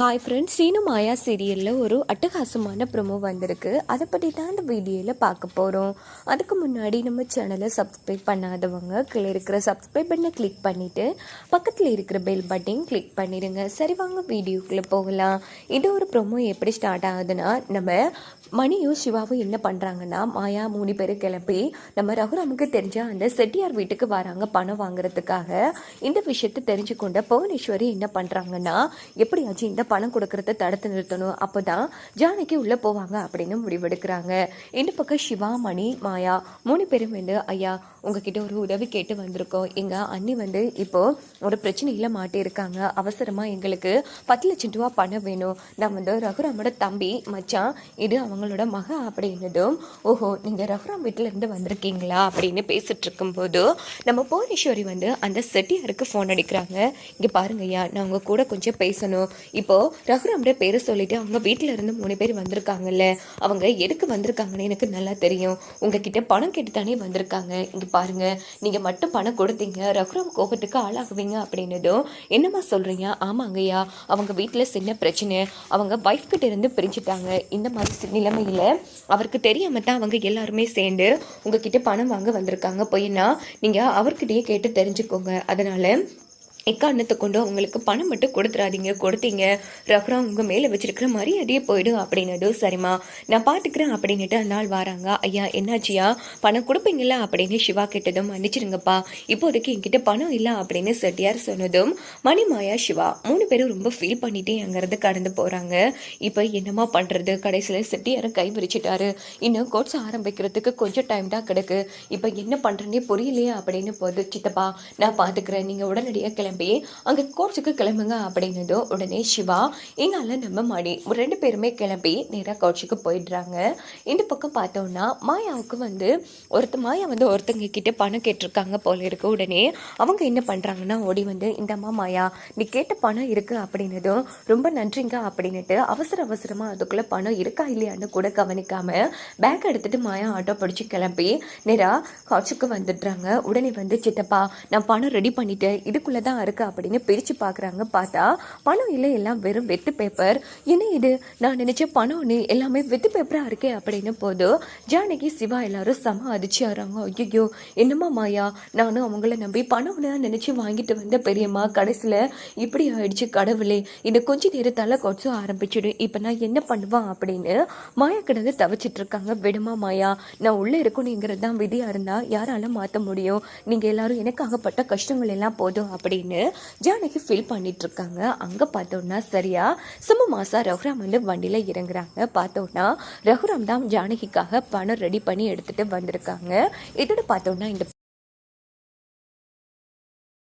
Hi friends Seenu மாயா சீரியலில் ஒரு அட்டகாசமான ப்ரொமோ வந்திருக்கு. அதை பற்றி தான் இந்த வீடியோவில் பார்க்க போகிறோம் அதுக்கு முன்னாடி நம்ம சேனலை சப்ஸ்கிரைப் பண்ணாதவங்க கீழே இருக்கிற சப்ஸ்கிரைப் பண்ணை கிளிக் பண்ணிவிட்டு பக்கத்தில் இருக்கிற பெல் பட்டன் கிளிக் பண்ணிடுங்க. சரி வாங்க வீடியோக்குள்ளே போகலாம். இது ஒரு ப்ரொமோ எப்படி ஸ்டார்ட் ஆகுதுன்னா நம்ம மணியும் சிவாவும் என்ன பண்ணுறாங்கன்னா மாயா மூணு பேர் கிளம்பி நம்ம ரகுராமுக்கு தெரிஞ்ச அந்த செட்டியார் வீட்டுக்கு வராங்க பணம் வாங்குறதுக்காக. இந்த விஷயத்தை தெரிஞ்சு கொண்ட புவனேஸ்வரி என்ன பண்ணுறாங்கன்னா எப்படியாச்சும் இந்த பணம் கொடுக்கறத தடுத்து நிறுத்தணும். அப்போ தான் ஜானகி உள்ளே போவாங்க அப்படின்னு முடிவெடுக்கிறாங்க. இந்த பக்கம் சிவா மணி மாயா மூணு பேரும் வந்து ஐயா உங்ககிட்ட ஒரு உதவி கேட்டு வந்திருக்கோம். எங்கள் அண்ணி வந்து இப்போ ஒரு பிரச்சனையில் மாட்டியிருக்காங்க. அவசரமாக எங்களுக்கு பத்து லட்சம் ரூபா பணம் வேணும். நான் வந்து ரகுராமோட தம்பி மச்சான். இது அவங்களோட மக அப்படின்னதும் ஓஹோ நீங்கள் ரகுராம் வீட்டில் இருந்து வந்திருக்கீங்களா? அப்படின்னு பேசிகிட்ருக்கும்போது நம்ம புவனேஸ்வரி வந்து அந்த செட்டியாருக்கு ஃபோன் அடிக்கிறாங்க. இங்கே பாருங்க ஐயா நான் உங்கள் கூட கொஞ்சம் பேசணும். இப்போ ரகுராமோட பேரை சொல்லிவிட்டு அவங்க வீட்டில் இருந்து மூணு பேர் வந்திருக்காங்கல்ல அவங்க எதுக்கு வந்திருக்காங்கன்னு எனக்கு நல்லா தெரியும். உங்ககிட்ட பணம் கேட்டு தானே வந்திருக்காங்க. இங்கே பாருங்கள் நீங்கள் மட்டும் பணம் கொடுத்தீங்க ரகுராம் கோபத்துக்கு ஆளாகுவீங்க அப்படின்னதும் என்னம்மா சொல்கிறீங்க ஆமாங்கய்யா அவங்க வீட்டில் சின்ன பிரச்சனை. அவங்க ஒய்ஃப் கிட்ட இருந்து பிரிஞ்சுட்டாங்க. இந்த மாதிரி நிலைமையில் அவருக்கு தெரியாமல் தான் அவங்க எல்லாருமே சேர்ந்து உங்ககிட்ட பணம் வாங்க வந்திருக்காங்க. போயின்னா நீங்கள் அவர்கிட்டயே கேட்டு தெரிஞ்சுக்கோங்க. அதனால் எக்காரணத்தை கொண்டு அவங்களுக்கு பணம் மட்டும் கொடுத்துறாதீங்க கொடுத்தீங்க. ரகுராம் உங்கள் மேலே வச்சிருக்கிற மரியாதையே போயிடும் அப்படின்னதும் சரிம்மா. நான் பார்த்துக்கிறேன் அப்படின்னுட்டு அந்த நாள் வராங்க. ஐயா என்னாச்சியா? பணம் கொடுப்பீங்களா அப்படின்னு சிவா கேட்டதும் மன்னிச்சிருங்கப்பா இப்போதைக்கு என்கிட்ட பணம் இல்லை அப்படின்னு செட்டியார் சொன்னதும் மணிமாயா சிவா மூணு பேரும் ரொம்ப ஃபீல் பண்ணிட்டு அங்கேருந்து கடந்து போகிறாங்க இப்போ என்னம்மா பண்ணுறது கடைசியில் செட்டியாரை கை விரிச்சிட்டாரு. இன்னும் கோர்ஸ் ஆரம்பிக்கிறதுக்கு கொஞ்சம் டைம் தான் கிடக்கு. இப்போ என்ன பண்ணுறேன்னே புரியலையே அப்படின்னு போது சித்தப்பா நான் பார்த்துக்கிறேன் நீங்கள் உடனடியாக கிளம்பி அங்கே கோச்சுக்கு கிளம்புங்க அப்படின்னதும் உடனே சிவா எங்கால நம்ம மணி ரெண்டு பேருமே கிளம்பி நேராக கோச்சுக்கு போயிடுறாங்க. இந்த பக்கம் பார்த்தோம்னா மாயாவுக்கு வந்து ஒருத்த மாயா வந்து ஒருத்தங்க கிட்ட பணம் கேட்டிருக்காங்க போல இருக்கு. உடனே அவங்க என்ன பண்ணுறாங்கன்னா ஓடி வந்து இந்தம்மா மாயா நீ கேட்ட பணம் இருக்கு அப்படின்னதும் ரொம்ப நன்றிங்க அப்படின்னுட்டு அவசர அவசரமாக அதுக்குள்ளே பணம் இருக்கா இல்லையான்னு கூட கவனிக்காமல் பேக் எடுத்துட்டு மாயா ஆட்டோ பிடிச்சி கிளம்பி நேராக கோச்சுக்கு வந்துடுறாங்க. உடனே வந்து சித்தப்பா நான் பணம் ரெடி பண்ணிட்டேன் இதுக்குள்ளே தான் இருக்கு அப்படின்னு பிரித்து பார்க்குறாங்க பார்த்தா பணம் இல்லை எல்லாம் வெறும் வெத்து பேப்பர் என்ன இது? நான் நினச்ச பணம் நீ எல்லாமே வெத்து பேப்பராக இருக்கே அப்படின்னு போது ஜானகி சிவா எல்லாரும் செம அதிர்ச்சியாகிறாங்க ஐயோ என்னம்மா மாயா? நானும் அவங்கள நம்பி பணம்னு நினச்சி வாங்கிட்டு வந்த பெரியம்மா கடைசியில் இப்படி ஆயிடுச்சு கடவுளே. இந்த கொஞ்ச நேரத்தால் கொச்சு ஆரம்பிச்சிடும். இப்போ நான் என்ன பண்ணுவான் அப்படின்னு மாயா கிடந்து தவிச்சிட்டு இருக்காங்க. விடுமா மாயா நான் உள்ளே இருக்கணுங்கிறது தான் விதியாக இருந்தால் யாரால மாற்ற முடியும்? நீங்கள் எல்லாரும் எனக்காகப்பட்ட கஷ்டங்கள் எல்லாம் போதும் அப்படின்னு ஜானகி ஃபீல் பண்ணிட்டு இருக்காங்க அங்கே பார்த்தோன்னா சரியா சும்மா மாசா ரகுராம் வந்து வண்டியில் இறங்குறாங்க. பார்த்தோன்னா ரகுராம் தான் ஜானகிக்காக பணம் ரெடி பண்ணி எடுத்துட்டு வந்திருக்காங்க. இதோட பார்த்தோன்னா இந்த